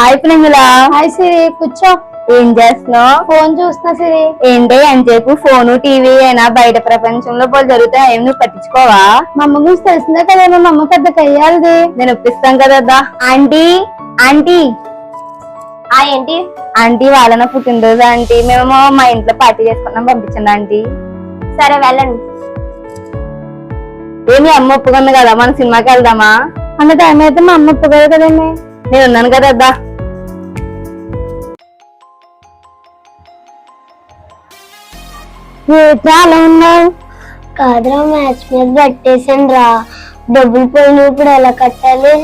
Hi Premila hi సిరి కూర్చో. ఏం చేస్తున్నావు? ఫోన్ చూస్తున్నా సిరి ఏంటి అని చెప్పు ఫోను టీవీ అయినా బయట ప్రపంచంలో పోలు జరుగుతాయి? ఏం నువ్వు పట్టించుకోవా? మా అమ్మ గురించి తెలిసిందే కదా మా అమ్మ పెద్ద కయ్యాలది. నేను ఒప్పిస్తాను కదా ఆంటీ. ఆంటీ. ఆ ఏంటి ఆంటీ వాళ్ళన పుట్టినరోజు ఆంటీ. మేము మా ఇంట్లో పార్టీ చేసుకున్నాం పంపించండి ఆంటీ. సరే వెళ్ళండి. ఏమి అమ్మ ఒప్పుకుంది కదా మన సినిమాకి వెళ్దామా? అన్న టైం అయితే మా అమ్మ ఒప్పుకోదు కదండి. నేను ఉన్నాను కదా అలా ఉన్నావు కాదురా మ్యాచ్ మీద పెట్టేసాను రా డబ్బులు పోయిన ఇప్పుడు ఎలా కట్టాలి?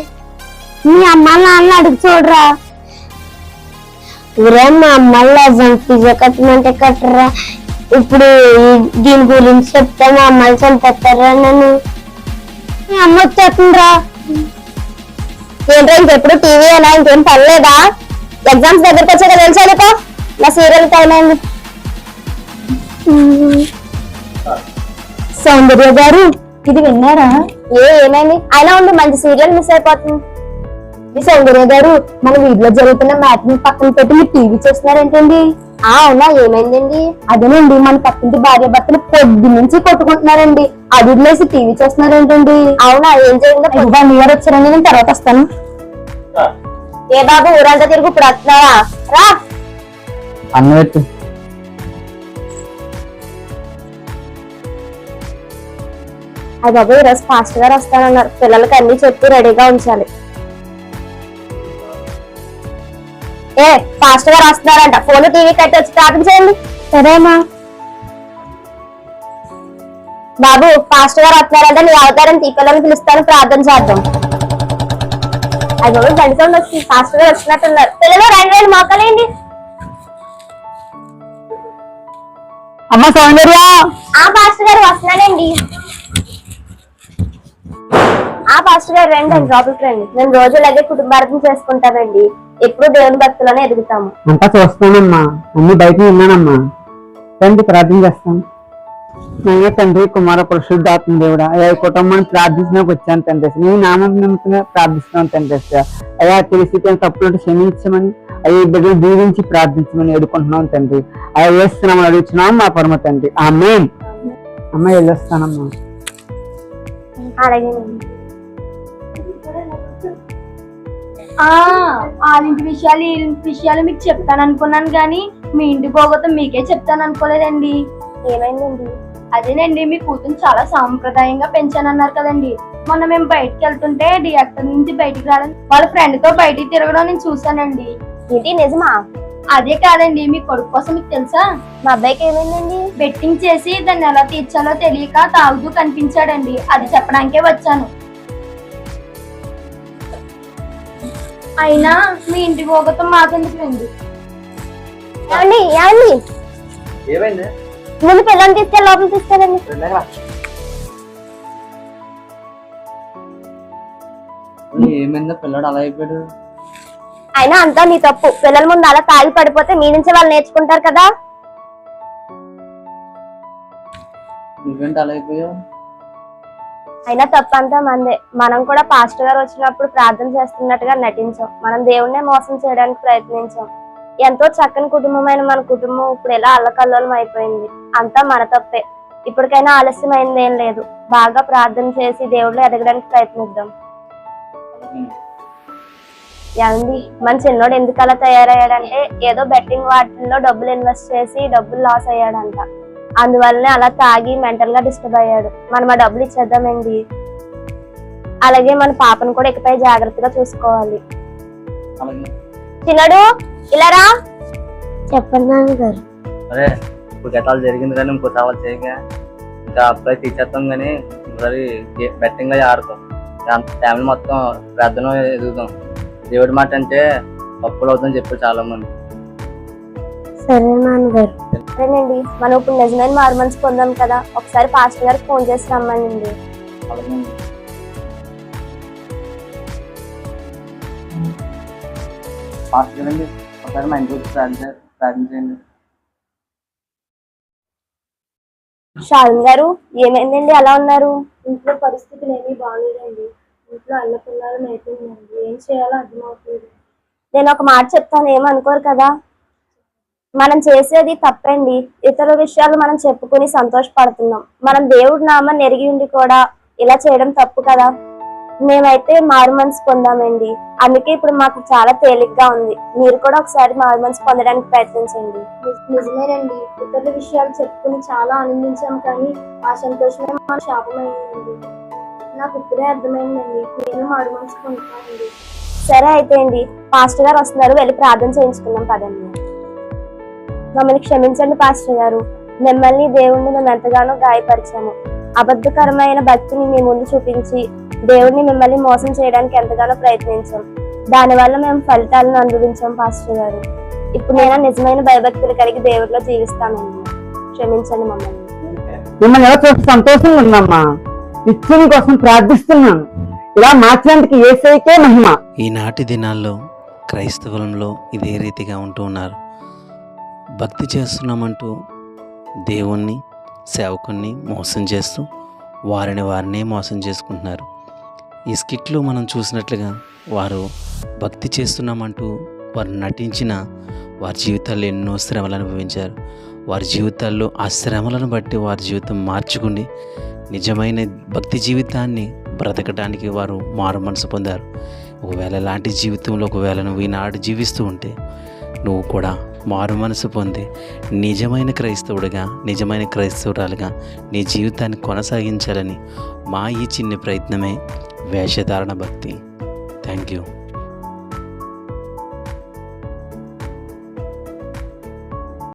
మీ అమ్మ నాన్న అడుగు చూడరా. ఊరే మా అమ్మ లెజన్ ఫీజు కట్టమంటే కట్టరా. ఇప్పుడు దీని గురించి చెప్తే మా అమ్మని చంపేస్తారా నన్ను? మీ అమ్మ వచ్చేస్తుందిరా. ఏంటో ఇంకెప్పుడు టీవీ అయినా ఇంకేం పర్లేదా ఎగ్జామ్స్ దగ్గరకు వచ్చాక తెలుసా నా సీరియల్ టైం అయింది సౌందర్య గారు ఇది విన్నారా? ఏ ఏమైంది? అయినా ఉండి మంచి సీరియల్ మిస్ అయిపోతుంది. ఈ సౌందర్య గారు మన వీధిలో జరుగుతున్న మ్యాచ్ని పక్కన పెట్టి మీరు టీవీ చూస్తున్నారేంటండి? ఆ అవునా ఏమైందండి? అదేనండి మన పక్కింటి భార్య భర్తలు పొద్దు నుంచి కొట్టుకుంటున్నారండి. అది వదిలేసి టీవీ చూస్తున్నారేంటండి? అవునా ఏం చేయండి వన్ ఇయర్ వచ్చారండి నేను తర్వాత వస్తాను. ఏ బాబు ఊరంతా తిరుగు ఇప్పుడు వస్తున్నావా? రా. అన్నట్టు అది బాబు ఈరోజు ఫాస్ట్ గారు వస్తానన్నారు. పిల్లలకి అన్ని చెప్పి రెడీగా ఉంచాలి. ఏ ఫాస్ట్ గారు వస్తున్నారంట. ఫోన్ టీవీ కట్టి వచ్చి ప్రార్థన చేయండి. సరేమా బాబు ఫాస్ట్ గారు వస్తున్నారంటే. నీ అవతారం తీ పిల్లల్ని పిలుస్తాను ప్రార్థన చేద్దాం. అది బాబు వచ్చి ఫాస్ట్గా వచ్చినట్టున్నారు పిల్లలు రెండు రెండు మోకలేండి అమ్మ సౌందర్య. ఆ పాస్టర్ గారు వస్తున్నానండి ఆ పాస్టర్ గారు రండి అండి లోపలికి రండి. మేము రోజు కుటుంబార్థం చేసుకుంటామండి. ఎప్పుడు దేవుని భక్తులోనే ఎదుగుతాము. అంతా చూస్తానమ్మా. అన్ని బయట విన్నానమ్మా. తండ్రి ప్రార్థన చేస్తాను నయ్య తండ్రి కుమార పరిశుద్ధాత్మ దేవుడా. అయ్యా ఈ కుటుంబాన్ని ప్రార్థించడానికి వచ్చాను తండ్రి. నీ నామం నిమిత్తంగా ప్రార్థిస్తున్నాను తండ్రి. అయ్యా తెలిసి తప్పులు క్షమించమని అయ్యా ఈ బిడ్డలు దీవించి ప్రార్థించమని ఎదుర్కొంటున్నాం తండ్రి. అయ్యా వేస్తున్నామని అడుగుతున్నాం మా పరమ తండ్రి. ఆమె అమ్మ వెళ్ళొస్తానమ్మా. అలాగే వాళ్ళింటి విషయాలు వీళ్ళింటి విషయాలు మీకు చెప్తాను అనుకున్నాను కానీ మీ ఇంటి పోగొత్తం మీకే చెప్తాను అనుకోలేదండి. ఏమైందండి? అదేనండి మీ కూతురు చాలా సాంప్రదాయంగా పెంచానన్నారు కదండి. మొన్న మేము బయటికి వెళ్తుంటే థియేటర్ నుంచి బయటికి రావడం వాళ్ళ ఫ్రెండ్తో బయటికి తిరగడం నేను చూసానండి ఏంటి నిజమా? అదే కాదండి మీ కొడుకు కోసం మీకు తెలుసా? మా అబ్బాయికి ఏమైందండి? బెట్టింగ్ చేసి దాన్ని ఎలా తీర్చాలో తెలియక తాగుతూ కనిపించాడండి. అది చెప్పడానికే వచ్చాను. అయినా మీ ఇంటి పోగొత్తం మాకెందుకు రండి? ఏమండి ఏమండి? ఏమైంది? ముందు పిల్లల్ని తీసుకెళ్ళి లోపలికి తీసుకెళ్ళండి. ఏమైందో పిల్లడు అలా అయిపోయాడు. అయినా అంతా నీ తప్పు. పిల్లల ముందు అలా తాగి పడిపోతే మీ నుంచి వాళ్ళు నేర్చుకుంటారు కదా. నువ్వేంటి అలా అయిపోయావు? అయినా తప్పంతా మందే. మనం కూడా పాస్టర్ గారు వచ్చినప్పుడు ప్రార్థన చేస్తున్నట్టుగా నటించాం. మనం దేవుణ్ణే మోసం చేయడానికి ప్రయత్నించాం. ఎంతో చక్కని కుటుంబమైన మన కుటుంబం ఇప్పుడు ఎలా అల్లకల్లోలం అయిపోయింది. అంతా మన తప్పే. ఇప్పటికైనా ఆలస్యమైంది ఏం లేదు. బాగా ప్రార్థన చేసి దేవుళ్ళు ఎదగడానికి ప్రయత్నిద్దాం. ఏమండి? మన చిన్నోడు ఎందుకు అలా తయారయ్యాడంటే ఏదో బెట్టింగ్ వాటిల్లో డబ్బులు ఇన్వెస్ట్ చేసి డబ్బులు లాస్ అయ్యాడంట. అందువల్లనే అలా తాగి మెంటల్గా డిస్టర్బ్ అయ్యాడు. మనం ఆ డబ్బులు ఇచ్చేద్దామండి. అలాగే మన పాపను కూడా ఇకపై జాగ్రత్తగా చూసుకోవాలి. చిన్నడు ఇలా రా. చెప్పండి నాన్నగారు. అదే ఇప్పుడు గతాలు జరిగింది కానీ ఇంకో సవాల్ చేయగా ఇంకా అబ్బాయి తీసేస్తాం కానీ బెట్టింగ్గా ఆడతాం. ఫ్యామిలీ మొత్తం ఎదుగుతాం. దేవుడి మాట అంటే అప్పులు అవుతుందని చెప్పారు చాలా మంది సరే నాన్నగారు సరేనండి మనం ఇప్పుడు నిజమైన మారు మనసు పొందాం కదా. ఒకసారి పాస్టర్ గారికి ఫోన్ చేసి రమ్మనండి ఒకసారి మా ప్రార్థన ప్రార్థించండి షారున్ గారు ఏమైందండి? అలా ఉన్నారు? ఇంట్లో పరిస్థితులు ఏమీ బాగాలేదండి ఇంట్లో అల్ల పిల్లలు అయిపోయిందండి ఏం చేయాలో అర్థమవుతుంది నేను ఒక మాట చెప్తాను ఏమనుకోరు కదా? మనం చేసేది తప్పండి. ఇతర విషయాలు మనం చెప్పుకొని సంతోషపడుతున్నాం. మనం దేవుడి నామాన్ని ఎరిగి ఉండి కూడా ఇలా చేయడం తప్పు కదా? మేమైతే మారు మనసు పొందామండి. అందుకే ఇప్పుడు మాకు చాలా తేలిగ్గా ఉంది. మీరు కూడా ఒకసారి మారు మనసు పొందడానికి ప్రయత్నించండి. నిజమేనండి. ఇతరుల విషయాలు చెప్పుకుని చాలా ఆనందించాం కానీ ఆ సంతోషమే మా శాపమైందండి. నాకు ఇప్పుడే అర్థమైందండి. నేను మారు మనసు పొందుతానండి. సరే అయితే అండి. పాస్టర్ గారు వస్తున్నారు. వెళ్ళి ప్రార్థన చేయించుకుందాం. పదండి. మమ్మల్ని క్షమించండి పాస్టర్ గారు. మిమ్మల్ని దేవుణ్ణి మేము ఎంతగానో గాయపరిచాము. అబద్ధకరమైన భక్తిని మీ ముందు చూపించి దేవుడిని మిమ్మల్ని మోసం చేయడానికి ఎంతగానో ప్రయత్నించాం. దానివల్ల మేము ఫలితాలను అనుభవించాం పాస్టర్ గారు. ఇప్పుడు నేను నిజమైన భయభక్తులు కలిగి దేవుడిలో జీవిస్తానండి క్షమించండి మమ్మల్ని. మిమ్మల్ని ఎలా చూసి సంతోషంగా ఉందమ్మా. నిత్యం కోసం ప్రార్థిస్తున్నాను. ఇలా మార్చినందుకు ఏసైకే మహిమ. ఈనాటి దినాల్లో క్రైస్తవులంలో ఇదే రీతిగా ఉంటూ ఉన్నారు. భక్తి చేస్తున్నామంటూ దేవుణ్ణి సేవకుణ్ణి మోసం చేస్తూ వారిని వారినే మోసం చేసుకుంటున్నారు. ఈ స్కిట్లో మనం చూసినట్లుగా వారు భక్తి చేస్తున్నామంటూ వారు నటించిన వారి జీవితాల్లో ఎన్నో శ్రమలు అనుభవించారు. వారి జీవితాల్లో ఆ శ్రమలను బట్టి వారి జీవితం మార్చుకుని నిజమైన భక్తి జీవితాన్ని బ్రతకడానికి వారు మారు మనసు పొందారు. ఒకవేళ ఇలాంటి జీవితంలో ఒకవేళ నువ్వు ఈనాడు జీవిస్తూ ఉంటే నువ్వు కూడా మారు మనసు పొంది నిజమైన క్రైస్తవుడిగా నిజమైన క్రైస్తవురాలుగా నీ జీవితాన్ని కొనసాగించాలని మా ఈ చిన్న ప్రయత్నమే వేషధారణ భక్తి. Thank you.